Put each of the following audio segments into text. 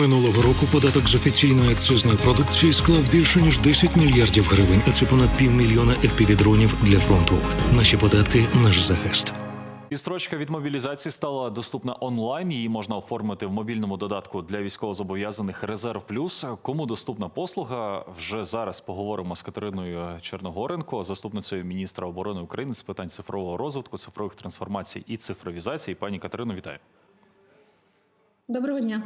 Минулого року податок з офіційної акцизної продукції склав більше ніж 10 мільярдів гривень, а це понад півмільйона FPV-дронів для фронту. Наші податки наш захист. Відстрочка від мобілізації стала доступна онлайн. Її можна оформити в мобільному додатку для військовозобов'язаних Резерв Плюс. Кому доступна послуга? Вже зараз поговоримо з Катериною Черногоренко, заступницею міністра оборони України з питань цифрового розвитку, цифрових трансформацій і цифровізації. Пані Катерино, вітаю. Доброго дня.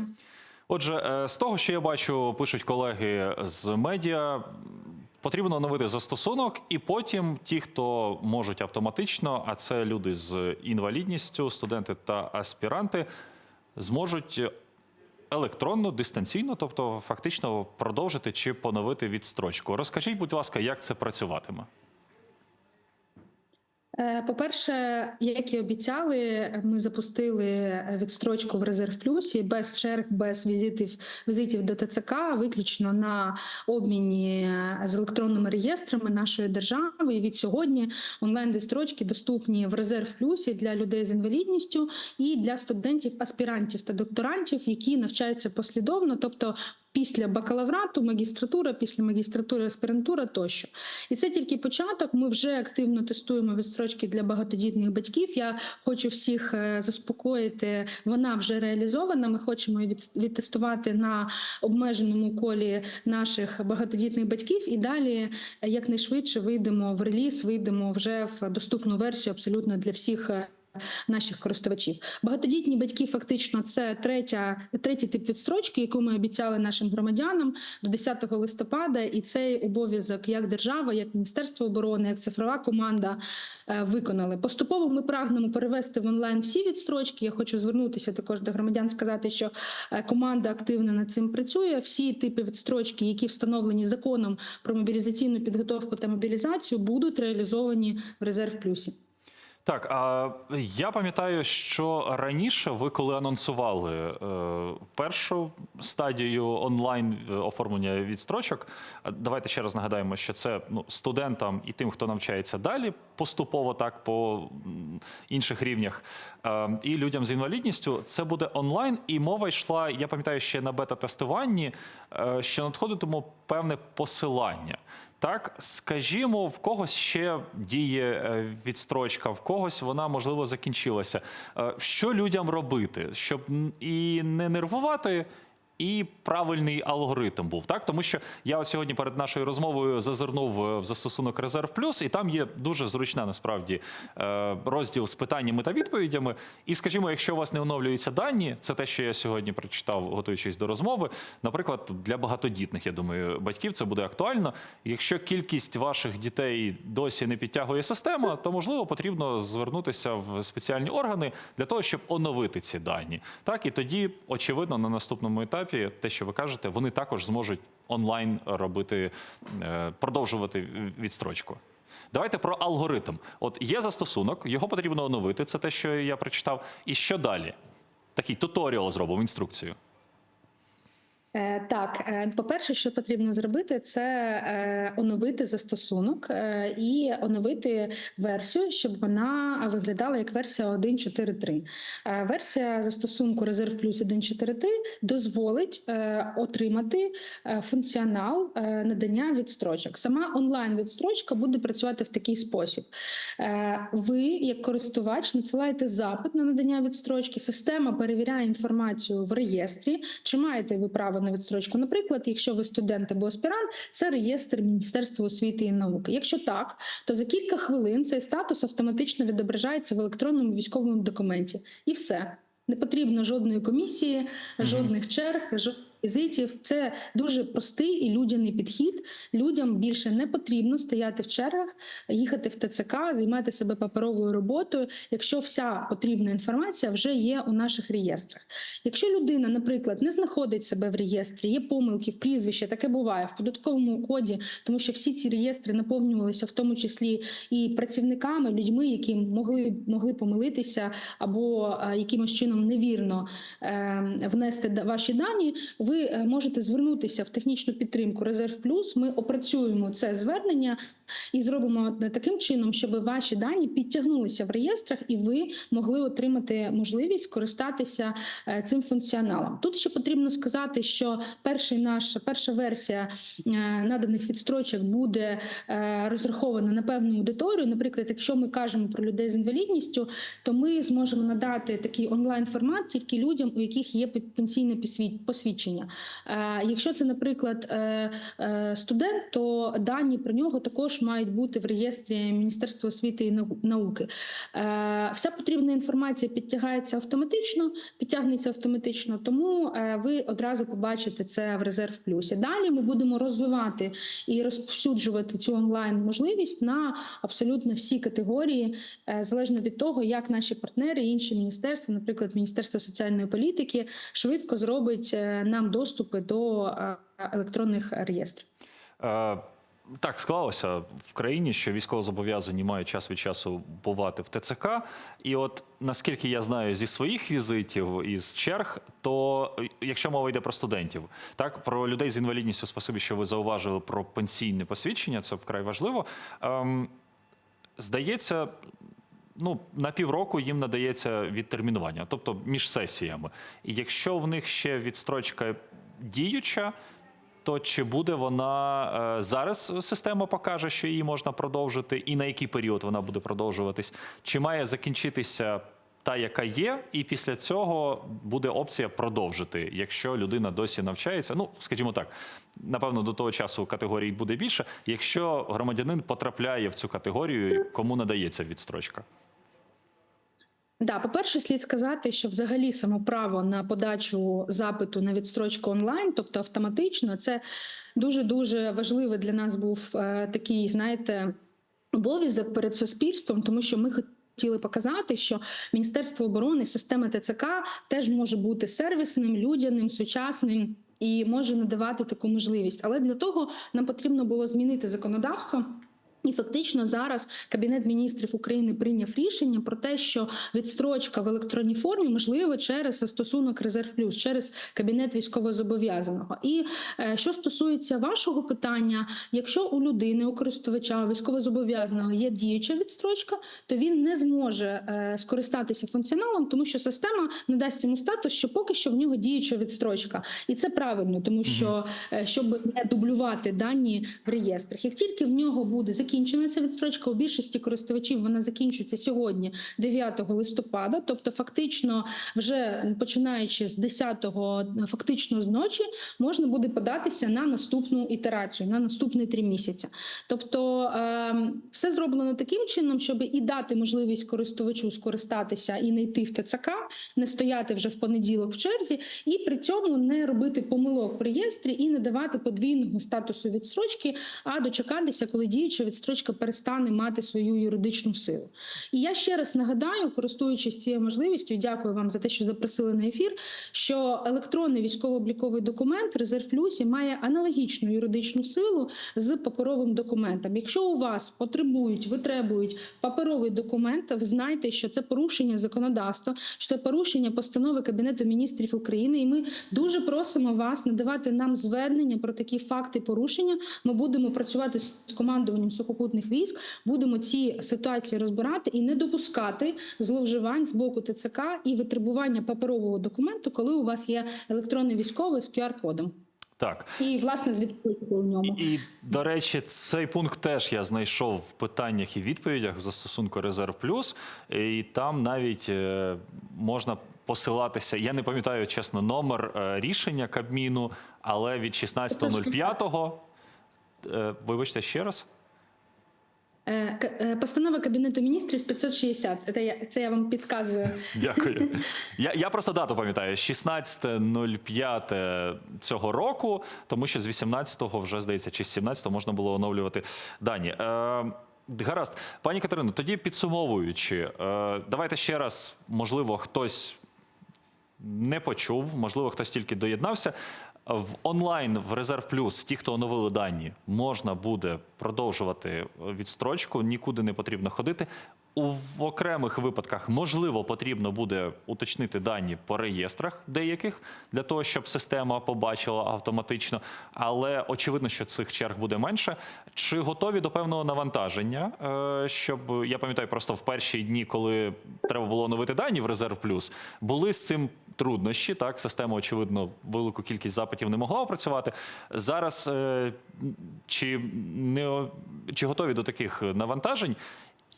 Отже, е, з того, що я бачу, пишуть колеги з медіа. Потрібно оновити застосунок, і потім ті, хто можуть автоматично, а це люди з інвалідністю, студенти та аспіранти, зможуть електронно, дистанційно, тобто фактично продовжити чи поновити відстрочку. Розкажіть, будь ласка, як це працюватиме? Е, По-перше, як і обіцяли, ми запустили відстрочку в резерв плюсі без черг, без візитів візитів до ТЦК, виключно на обміні з електронними реєстрами нашої держави. І від сьогодні онлайн відстрочки доступні в резерв плюсі для людей з інвалідністю і для студентів, аспірантів та докторантів, які навчаються послідовно, тобто. Після бакалаврату, магістратура, після магістратури, аспірантура тощо, і це тільки початок. Ми вже активно тестуємо відстрочки для багатодітних батьків. Я хочу всіх е, заспокоїти. Вона вже реалізована. Ми хочемо відтестувати на обмеженому колі наших багатодітних батьків. І далі е, якнайшвидше вийдемо в реліз, вийдемо вже в доступну версію абсолютно для всіх. Наших користувачів багатодітні батьки фактично це третя третій тип відстрочки, яку ми обіцяли нашим громадянам до 10 листопада. І цей обов'язок як держава, як міністерство оборони, як цифрова команда е, виконали. Поступово ми прагнемо перевести в онлайн всі відстрочки. Я хочу звернутися також до громадян, сказати, що е, команда активно над цим працює. Всі типи відстрочки, які встановлені законом про мобілізаційну підготовку та мобілізацію, будуть реалізовані в резерв плюсі. Так, а я пам'ятаю, що раніше ви коли анонсували е, першу стадію онлайн е, оформлення відстрочок, а давайте ще раз нагадаємо, що це ну, студентам і тим, хто навчається далі, поступово так по інших рівнях, е, і людям з інвалідністю, це буде онлайн, і мова йшла. Я пам'ятаю ще на бета-тестуванні, е, що надходитиме певне посилання. Так, скажімо, в когось ще діє е, відстрочка, в когось вона можливо закінчилася. Е, Що людям робити, щоб і не нервувати, і правильний алгоритм був, так тому що я сьогодні перед нашою розмовою зазирнув е, в застосунок Резерв Плюс, і там є дуже зручна насправді е, розділ з питаннями та відповідями. І скажімо, якщо у вас не оновлюються дані, це те, що я сьогодні прочитав, готуючись до розмови. Наприклад, для багатодітних, я думаю, батьків це буде актуально. Якщо кількість ваших дітей досі не підтягує система, то можливо потрібно звернутися в спеціальні органи для того, щоб оновити ці дані. Так і тоді, очевидно, на наступному етапі, те, що ви кажете, вони також зможуть онлайн робити, е, продовжувати відстрочку. Давайте про алгоритм. От є застосунок, його потрібно оновити. Це те, що я прочитав. І що далі? Такий туторіал зробимо, інструкцію. Е, Так, е, по-перше, що потрібно зробити, це е, оновити застосунок і оновити версію, щоб вона виглядала як версія 1.4.3. Е, Версія застосунку Резерв Плюс 1.4.3 дозволить отримати функціонал надання відстрочок. Сама онлайн відстрочка буде працювати в такий спосіб. Ви, як користувач, надсилаєте запит на надання відстрочки. Система перевіряє інформацію в реєстрі. Чи маєте ви право на відстрочку? Наприклад, якщо ви студент або аспірант, це реєстр Міністерства освіти і науки. Якщо так, то за кілька хвилин цей статус автоматично відображається в електронному військовому документі, і все. Не потрібно жодної комісії, жодних черг, жодних візитів. Це дуже простий і людяний підхід. Людям більше не потрібно стояти в чергах, їхати в ТЦК, займати себе паперовою роботою, якщо вся потрібна інформація вже є у наших реєстрах. Якщо людина, наприклад, не знаходить себе в реєстрі, є помилки в прізвищі, таке буває в податковому коді, тому що всі ці реєстри наповнювалися в тому числі і працівниками, людьми, які могли могли помилитися або е, якимось чином невірно е, внести ваші дані. Ви е, можете звернутися в технічну підтримку Резерв Плюс. Ми опрацюємо це звернення і зробимо таким чином, щоб ваші дані підтягнулися в реєстрах, і ви могли отримати можливість користатися е, цим функціоналом. Тут ще потрібно сказати, що перший наш перша версія е, наданих відстрочок буде е, розрахована на певну аудиторію. Наприклад, якщо ми кажемо про людей з інвалідністю, то ми зможемо надати такий онлайн формат тільки людям, у яких є пенсійне посвідчення. Е, Якщо це, наприклад, е, е, студент, то дані про нього також мають бути в реєстрі Міністерства освіти і науки. Е, Вся потрібна інформація підтягається автоматично, підтягнеться автоматично, тому е, ви одразу побачите це в резерв плюсі. Далі ми будемо розвивати і розповсюджувати цю онлайн можливість на абсолютно всі категорії, е, залежно від того, як наші партнери, і інші міністерства, наприклад, Міністерство соціальної політики, швидко зробить нам доступи до електронних реєстрів. Так склалося в країні, що військовозобов'язані мають час від часу бувати в ТЦК. І от наскільки я знаю зі своїх візитів із черг, то е, якщо мова йде про студентів, так про людей з інвалідністю, спасибі, що ви зауважили про пенсійне посвідчення, це вкрай важливо. Ем, здається, ну, на півроку їм надається відтермінування, тобто між сесіями. І якщо в них ще відстрочка діюча, то чи буде вона е, зараз система покаже, що її можна продовжити, і на який період вона буде продовжуватись? Чи має закінчитися та, яка є, і після цього буде опція продовжити, якщо людина досі навчається? Ну, скажімо так, напевно, до того часу категорій буде більше. Якщо громадянин потрапляє в цю категорію, кому надається відстрочка? Да, по-перше, слід сказати, що взагалі само право на подачу запиту на відстрочку онлайн, тобто автоматично, це дуже дуже важливий для нас був е, такий, знаєте, обов'язок перед суспільством, тому що ми хотіли показати, що Міністерство оборони, система ТЦК теж може бути сервісним, людяним, сучасним. І може надавати таку можливість, але для того нам потрібно було змінити законодавство. І фактично зараз Кабінет міністрів України прийняв рішення про те, що відстрочка в електронній формі можлива через застосунок Резерв Плюс, через кабінет військовозобов'язаного. І е, що стосується вашого питання, якщо у людини, у користувача військовозобов'язаного є діюча відстрочка, то він не зможе е, скористатися функціоналом, тому що система надасть йому статус, що поки що в нього діюча відстрочка, і це правильно, тому що е, щоб не дублювати дані в реєстрах. Як тільки в нього буде закінчена ця відстрочка, у більшості користувачів вона закінчується сьогодні, 9 листопада. Тобто, фактично, вже починаючи з 10-го, фактично з ночі, можна буде податися на наступну ітерацію, на наступні три місяці. Тобто, е, все зроблено таким чином, щоб і дати можливість користувачу скористатися і не йти в ТЦК, не стояти вже в понеділок в черзі, і при цьому не робити помилок в реєстрі і не давати подвійного статусу відстрочки, а дочекатися, коли діюча відстрочка перестане мати свою юридичну силу. І я ще раз нагадаю, користуючись цією можливістю, дякую вам за те, що запросили на ефір. Що електронний військово-обліковий документ Резерв Плюсі має аналогічну юридичну силу з паперовим документом. Якщо у вас потребують, витребують паперовий документ, ви знаєте, що це порушення законодавства, що це порушення постанови Кабінету міністрів України. І ми дуже просимо вас надавати нам звернення про такі факти порушення. Ми будемо працювати з командуванням сухопутних військ, будемо ці ситуації розбирати і не допускати зловживань з боку ТЦК і витребування паперового документу, коли у вас є електронний військовий з QR-кодом. Так. І власне з в ньому. І, до речі, цей пункт теж я знайшов в питаннях і відповідях в застосунку Резерв Плюс, і там навіть е, можна посилатися. Я не пам'ятаю чесно номер е, рішення Кабміну, але від 16.05. е, Вибачте ще раз. Е, е, Постанова Кабінету міністрів 560. Це я, це я вам підказую. Дякую. Я, я просто дату пам'ятаю: 16.05 цього року, тому що з 18-го вже здається, чи з 17-го можна було оновлювати дані. Е, гаразд, пані Катерино, тоді підсумовуючи, е, давайте ще раз, можливо, хтось не почув, можливо, хтось тільки доєднався. В онлайн в Резерв Плюс, ті, хто оновили дані, можна буде продовжувати відстрочку, нікуди не потрібно ходити. В окремих випадках можливо потрібно буде уточнити дані по реєстрах деяких для того, щоб система побачила автоматично. Але очевидно, що цих черг буде менше. Чи готові до певного навантаження? е, Щоб я пам'ятаю, просто в перші дні, коли треба було оновити дані в резерв плюс, були з цим труднощі. Так, система, очевидно, велику кількість запитів не могла опрацювати. Зараз е, чи не чи готові до таких навантажень?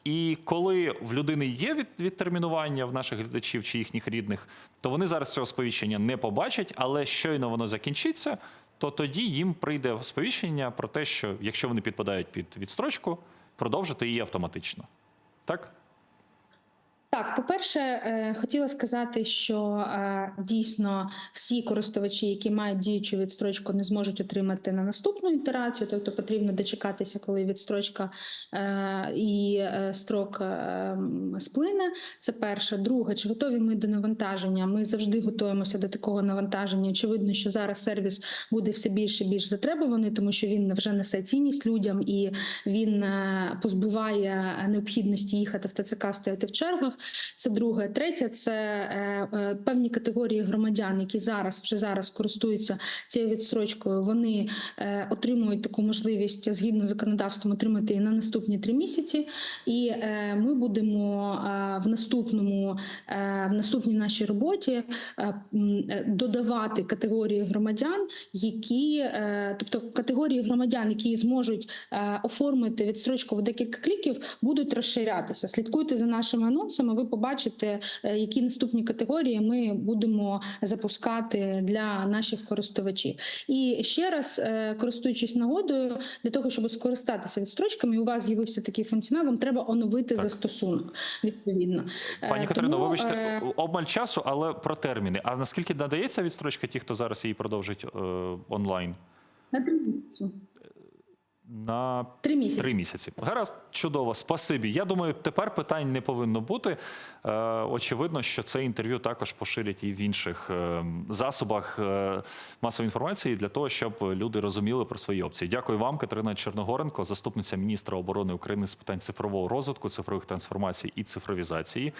І коли в людини є від, відтермінування в наших глядачів чи їхніх рідних, то вони зараз цього сповіщення не побачать, але щойно воно закінчиться, то тоді їм прийде сповіщення про те, що якщо вони підпадають під відстрочку, продовжити її автоматично. Так? Так, по-перше, е, хотіла сказати, що е, дійсно всі користувачі, які мають діючу відстрочку, не зможуть отримати на наступну ітерацію, тобто потрібно дочекатися, коли відстрочка е, і строк сплине. Це перше. Друге, чи готові ми до навантаження? Ми завжди готуємося до такого навантаження. Очевидно, що зараз сервіс буде все більше і більш затребуваний, тому що він вже несе цінність людям і він позбуває необхідності їхати в ТЦК, стояти в чергах. Це друге. Третє це е, е, певні категорії громадян, які зараз вже зараз користуються цією відстрочкою. Вони е, отримують таку можливість згідно з законодавством отримати на наступні три місяці. І ми будемо в наступному в наступній нашій роботі додавати категорії громадян, які тобто категорії громадян, які зможуть оформити відстрочку в декілька кліків, будуть розширятися. Слідкуйте за нашими анонсами. Ви побачите, е, які наступні категорії ми будемо запускати для наших користувачів. І ще раз, е, користуючись нагодою, для того, щоб скористатися відстрочками, і у вас з'явився такий функціонал, вам треба оновити Так. застосунок. Відповідно, Е, Пані Катерино, тому, вибачте, обмаль часу, але про терміни. А наскільки надається відстрочка ті, хто зараз її продовжить онлайн? на три місяці. На Три місяці. Три місяці. Гаразд, чудово, спасибі. Я думаю, тепер питань не повинно бути. Е, очевидно, що це інтерв'ю також поширять і в інших е, засобах е, масової інформації для того, щоб люди розуміли про свої опції. Дякую вам, Катерина Чорногоренко, заступниця міністра оборони України з питань цифрового розвитку, цифрових трансформацій і цифровізації.